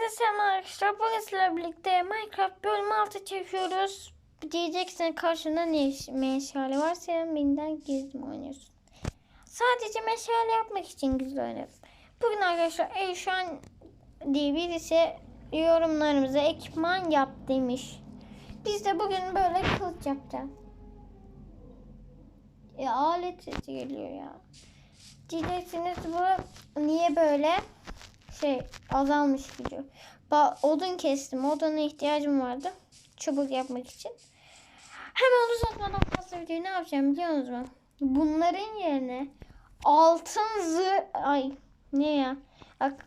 Herkese selam arkadaşlar. Bugün sizlerle birlikte Minecraft bölüm 6 çekiyoruz. Diyeceksin karşında ne meşale var? Sen benden gizli mi oynuyorsun? Sadece meşale yapmak için gizli oynarım. Bugün arkadaşlar Eyşan diye birisi yorumlarımıza ekipman yap demiş. Biz de bugün böyle kılıç yapacağız. E, alet sesi geliyor ya. Diyeceksiniz bu niye böyle şey azalmış gidiyor. Ba odun kestim. Oduna ihtiyacım vardı. Çubuk yapmak için. Hemen uzatmadan fazla videoyu ne yapacağım biliyor musunuz? Bunların yerine altın zırh... Ay ne ya? Bak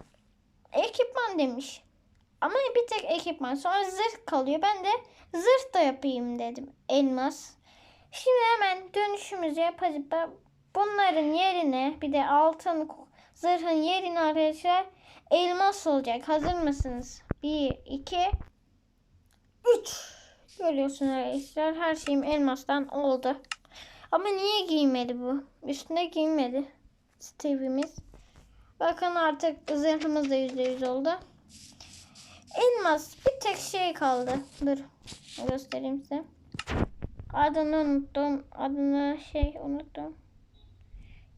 ekipman demiş. Ama bir tek ekipman. Sonra zırh kalıyor. Ben de zırh da yapayım dedim. Elmas. Şimdi hemen dönüşümüzü yapacağız. Bunların yerine bir de altın zırhın yerine arkadaşlar elmas olacak. Hazır mısınız? 1, 2, 3. Görüyorsunuz arkadaşlar her şeyim elmastan oldu. Ama niye giymedi bu? Üstünde giymedi. Steve'imiz. Bakın artık zırhımız da %100 oldu. Elmas bir tek şey kaldı. Dur göstereyim size. Adını unuttum. Adını şey unuttum.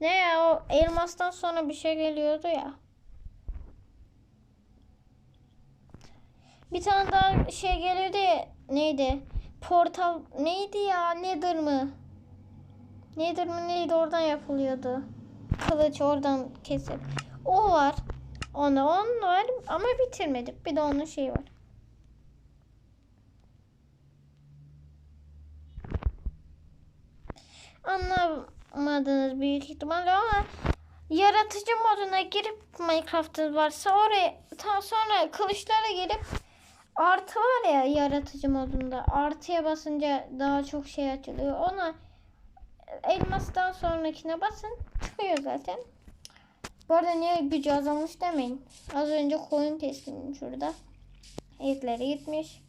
Ne ya o elmastan sonra bir şey geliyordu ya. Bir tane daha şey geliyordu ya. Neydi? Portal neydi ya? Nedir mi? Nedir mi neydi oradan yapılıyordu. Kılıç oradan kesip. O var. Ona on var ama bitirmedik. Bir de onun şeyi var. Anlamadınız büyük ihtimalle ama yaratıcı moduna girip Minecraft'ın varsa oraya ta sonra kılıçlara girip artı var ya yaratıcı modunda artıya basınca daha çok şey açılıyor. Ona elmastan sonrakine basın çıkıyor zaten. Bu arada niye gücü azalmış demeyin. Az önce koyun kestim şurada. Etleri gitmiş.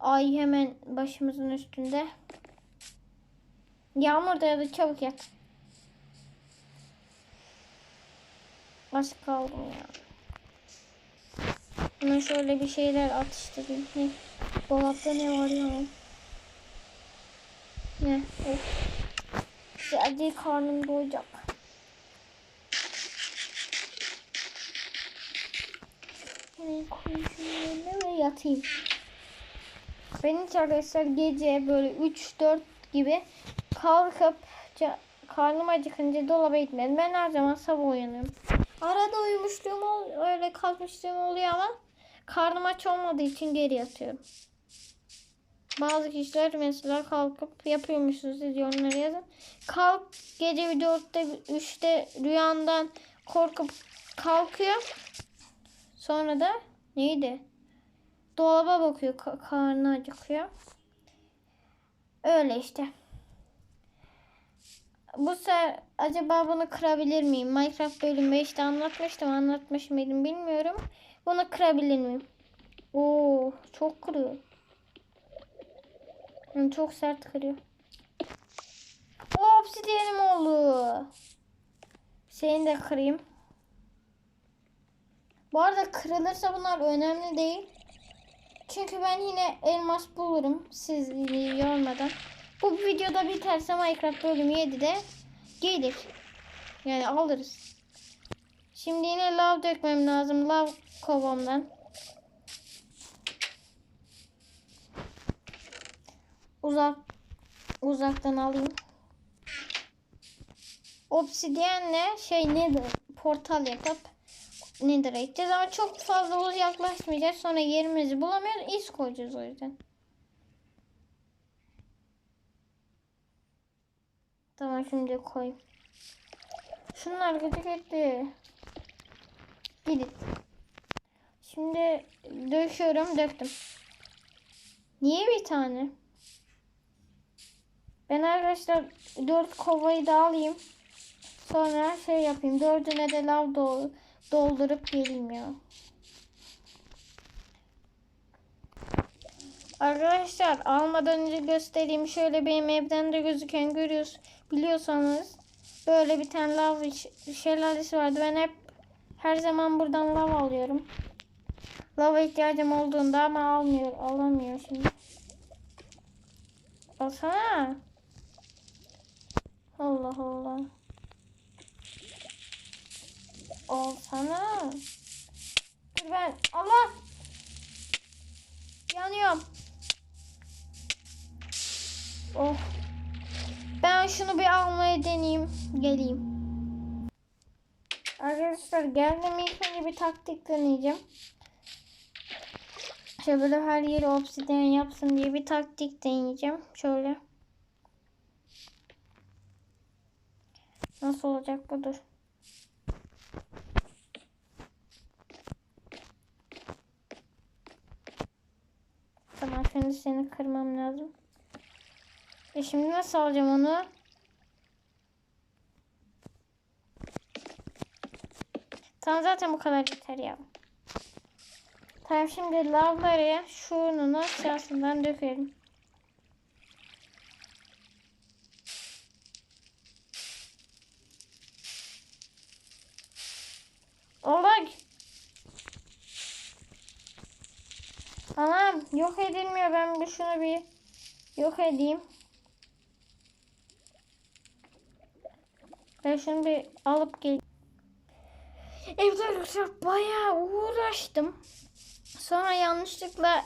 Ay hemen başımızın üstünde. Yağmur ya da çabuk yat. Az kaldım ya. Buna şöyle bir şeyler atıştırayım. Ne? Dolapta ne var ya? Ne? Of. Hadi karnım doyacak. Hemen koyayım ve yatayım. Ben hiç arkadaşlar gece böyle 3-4 gibi kalkıp karnım acıkınca dolaba gitmedim. Ben her zaman sabah uyanıyorum. Arada uyumuşluğum öyle kalkmışlığım oluyor ama karnım aç olmadığı için geri yatıyorum. Bazı kişiler mesela kalkıp yapıyormuşsunuz siz yorumlara yazın. Kalk gece 4'te 3'te rüyandan korkup kalkıyor. Sonra da neydi? Dolaba bakıyor ka karnı acıkıyor. Öyle işte. Bu sefer acaba bunu kırabilir miyim? Minecraft bölüm 5'te anlatmıştım. Anlatmış mıydım bilmiyorum. Bunu kırabilir miyim? Oo, çok kırıyor. Çok sert kırıyor. O obsidiyenim oldu. Seni de kırayım. Bu arada kırılırsa bunlar önemli değil. Çünkü ben yine elmas bulurum siz yormadan. Bu videoda biterse Minecraft bölümü 7'de gelir. Yani alırız. Şimdi yine lav dökmem lazım. Lav kovamdan. Uzak uzaktan alayım. Obsidyenle şey nedir? Portal yapıp nedir edeceğiz ama çok fazla uzaklaşmayacağız. Sonra yerimizi bulamıyoruz. İz koyacağız o yüzden. Tamam şimdi koy. Şunlar gıcık etti. Gidin. Şimdi döküyorum. Döktüm. Niye bir tane? Ben arkadaşlar dört kovayı da alayım. Sonra şey yapayım. Dördüne de lav doldurup geleyim ya. Arkadaşlar almadan önce göstereyim. Şöyle benim evden de gözüken görüyoruz. Biliyorsanız böyle bir tane lav şelalesi vardı. Ben hep her zaman buradan lav alıyorum. Lava ihtiyacım olduğunda ama almıyor. Alamıyor şimdi. Alsana. Allah Allah. Alsana. Dur ben. Allah. Yanıyorum. Oh. Ben şunu bir almaya deneyeyim. Geleyim. Arkadaşlar geldim ilk önce bir taktik deneyeceğim. Şöyle böyle her yeri obsidian yapsın diye bir taktik deneyeceğim. Şöyle. Nasıl olacak bu dur. Tamam şimdi seni kırmam lazım. E şimdi nasıl alacağım onu? Tamam zaten bu kadar yeter ya. Tamam şimdi lavları şunun aşağısından dökelim. Olay. Tamam yok edilmiyor. Ben bir şunu bir yok edeyim. Ben şunu bir alıp gel. Evet arkadaşlar bayağı uğraştım. Sonra yanlışlıkla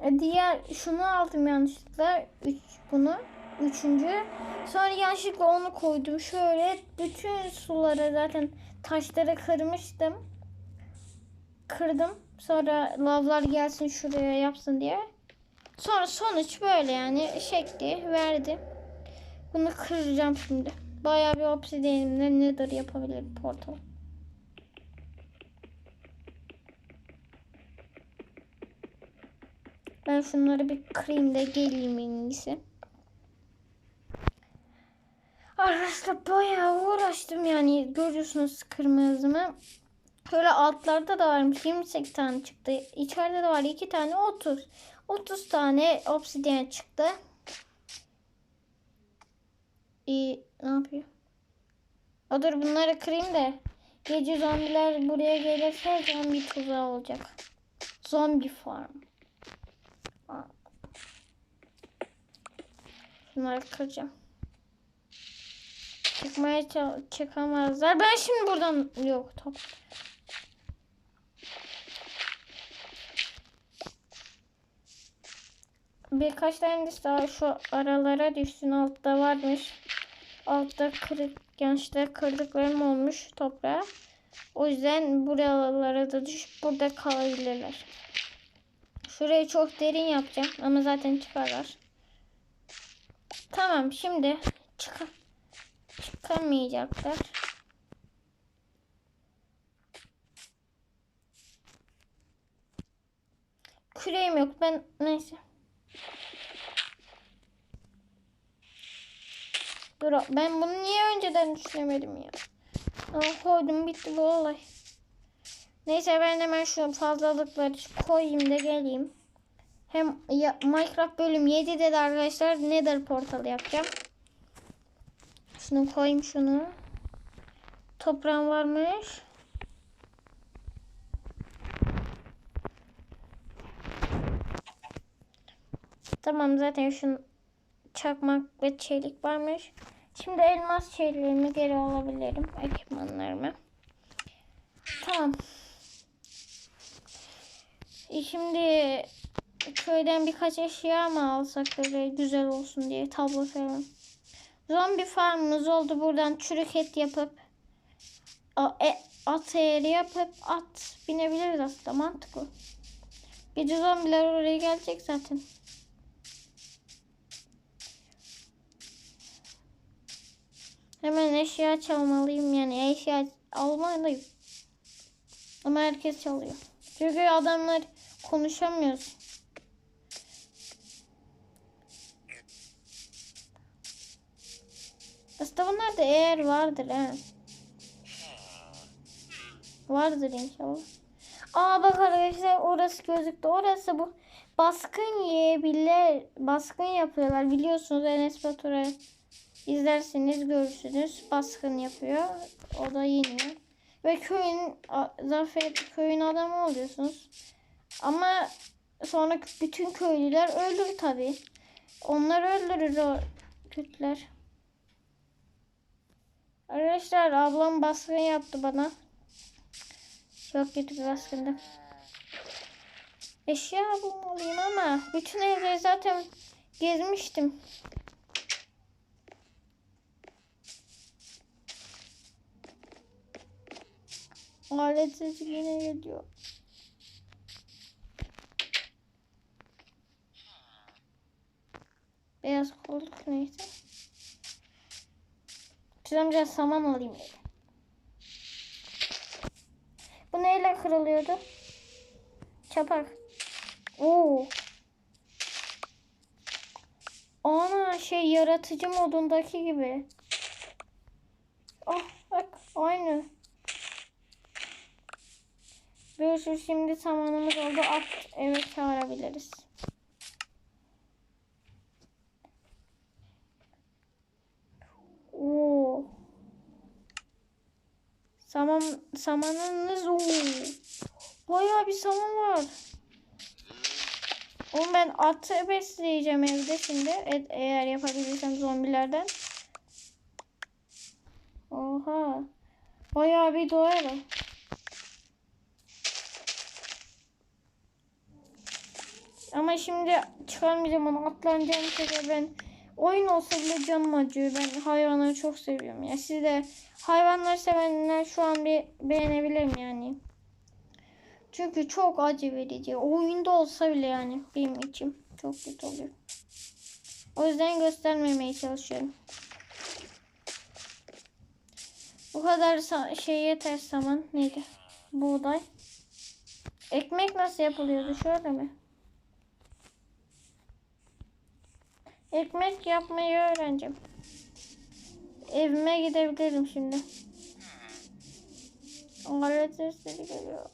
e, diğer şunu aldım yanlışlıkla. Üç, bunu. Üçüncü. Sonra yanlışlıkla onu koydum. Şöyle bütün suları zaten taşları kırmıştım. Kırdım. Sonra lavlar gelsin şuraya yapsın diye. Sonra sonuç böyle yani şekli verdi. Bunu kıracağım şimdi. Bayağı bir obsidianimle nedir yapabilirim portal. Ben şunları bir kırayım da geleyim en iyisi. Arkadaşlar bayağı uğraştım yani görüyorsunuz kırmızımı. Şöyle altlarda da varmış 28 tane çıktı. İçeride de var 2 tane 30. 30 tane obsidian çıktı. İyi ne yapıyor? O dur bunları kırayım da gece zombiler buraya gelirse zombi tuzağı olacak. Zombi farm. Bunları kıracağım. Çıkmaya çıkamazlar. Ben şimdi buradan yok top. Birkaç tane daha şu aralara düşsün. Altta varmış. Altta kırık gençler kırdıklarım olmuş toprağa. O yüzden buralara da düşüp burada kalabilirler. Şurayı çok derin yapacağım ama zaten çıkarlar. Tamam şimdi çık çıkamayacaklar. Küreğim yok ben neyse. Dur ben bunu niye önceden düşünemedim ya. Aa, koydum bitti bu olay. Neyse ben hemen şu fazlalıkları koyayım da geleyim. Hem ya, Minecraft bölüm 7'de de arkadaşlar Nether portalı yapacağım. Şunu koyayım şunu. Toprağım varmış. Tamam zaten şun çakmak ve çelik varmış. Şimdi elmas şeylerimi geri alabilirim. Ekipmanlarımı. Tamam. E şimdi köyden birkaç eşya mı alsak böyle güzel olsun diye tablo falan. Zombi farmımız oldu. Buradan çürük et yapıp e, at eğri yapıp at binebiliriz aslında mantıklı. Gece zombiler oraya gelecek zaten. Hemen eşya çalmalıyım yani eşya almalıyım. Ama herkes çalıyor. Çünkü adamlar konuşamıyor. Aslında bunlar da eğer vardır he. Vardır inşallah. Aa bak arkadaşlar orası gözüktü. Orası bu baskın yiyebilir. Baskın yapıyorlar biliyorsunuz Enes Batur'a izlerseniz görürsünüz. Baskın yapıyor. O da yeniyor. Ve köyün zafer köyün adamı oluyorsunuz. Ama sonra bütün köylüler ölür tabi. Onlar öldürür o kötüler. Arkadaşlar ablam baskın yaptı bana. Çok kötü bir baskındı. Eşya bulmalıyım ama bütün evleri zaten gezmiştim. Alet sesi yine geliyor. Beyaz koltuk neyse. Biraz saman alayım. Bu neyle kırılıyordu? Çapak. Oo. Ana şey yaratıcı modundaki gibi. Ah bak aynı. Bir şimdi samanımız oldu. At eve çağırabiliriz. Oo. Saman samanınız oo. Bayağı bir saman var. Oğlum ben atı besleyeceğim evde şimdi. E- eğer yapabilirsem zombilerden. Oha. Bayağı bir doyarım. Ama şimdi çıkarmayacağım onu. Canı çeker ben. Oyun olsa bile canım acıyor. Ben hayvanları çok seviyorum ya. Siz de hayvanları sevenler şu an bir beğenebilirim yani. Çünkü çok acı verici. Oyunda olsa bile yani benim içim çok kötü oluyor. O yüzden göstermemeye çalışıyorum. Bu kadar şey yeter saman. Neydi? Buğday. Ekmek nasıl yapılıyordu? Şöyle mi? Ekmek yapmayı öğreneceğim. Evime gidebilirim şimdi. Alet sesleri geliyor.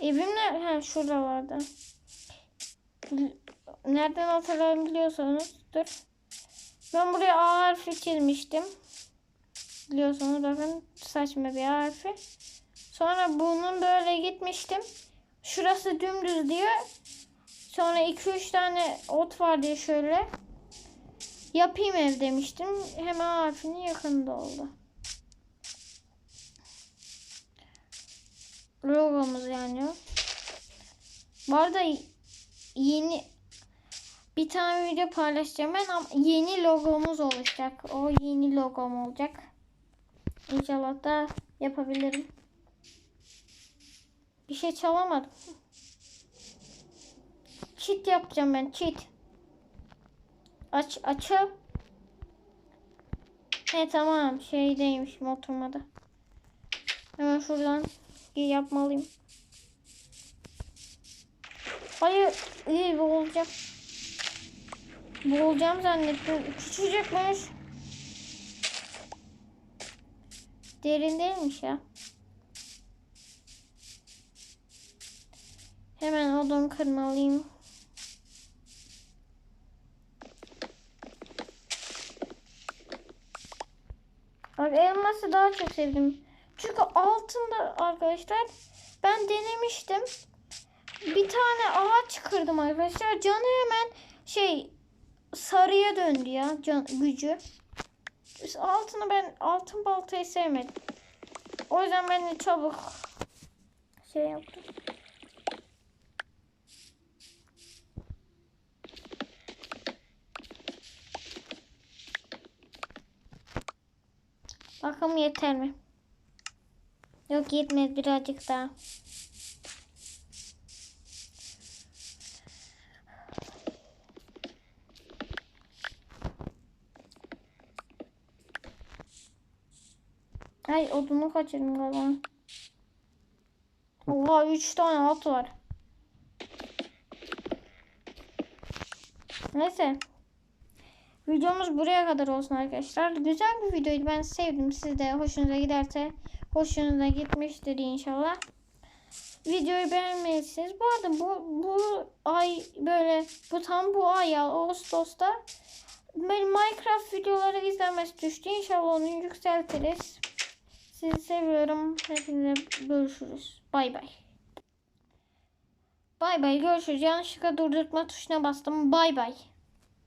Evim ne? Ha şurada vardı. Nereden hatırlayabiliyorsanız dur. Ben buraya A harfi çizmiştim. Biliyorsunuz bakın saçma bir A harfi. Sonra bunun böyle gitmiştim. Şurası dümdüz diyor. Sonra 2-3 tane ot var diye şöyle. Yapayım ev demiştim. Hemen harfinin yakında oldu. Logomuz yani o. Bu arada yeni bir tane video paylaşacağım ben ama yeni logomuz olacak. O yeni logom olacak. İnşallah da yapabilirim. Bir şey çalamadım. Cheat yapacağım ben. Cheat. Aç açı. He tamam. Şeydeymiş oturmadı. Hemen şuradan yapmalıyım. Hayır. iyi boğulacak. Boğulacağım zannettim. Küçücükmüş. Derin değilmiş ya. Hemen odun kırmalıyım. Bak elması daha çok sevdim. Çünkü altında arkadaşlar ben denemiştim. Bir tane ağaç kırdım arkadaşlar. Canı hemen şey sarıya döndü ya can, gücü. Altını ben altın baltayı sevmedim. O yüzden ben de çabuk şey yaptım. Bakalım yeter mi? Yok yetmez birazcık daha. Ay odunu kaçırdım galiba. Oha 3 tane at var. Neyse. Videomuz buraya kadar olsun arkadaşlar. Güzel bir videoydu. Ben sevdim. Siz de hoşunuza giderse hoşunuza gitmiştir inşallah. Videoyu beğenmelisiniz. Bu arada bu, bu ay böyle bu tam bu ay ya Ağustos'ta Benim Minecraft videoları izlenmesi düştü. İnşallah onu yükseltiriz. Sizi seviyorum. Hepinize görüşürüz. Bay bay. Bay bay görüşürüz. Yanlışlıkla durdurtma tuşuna bastım. Bay bay.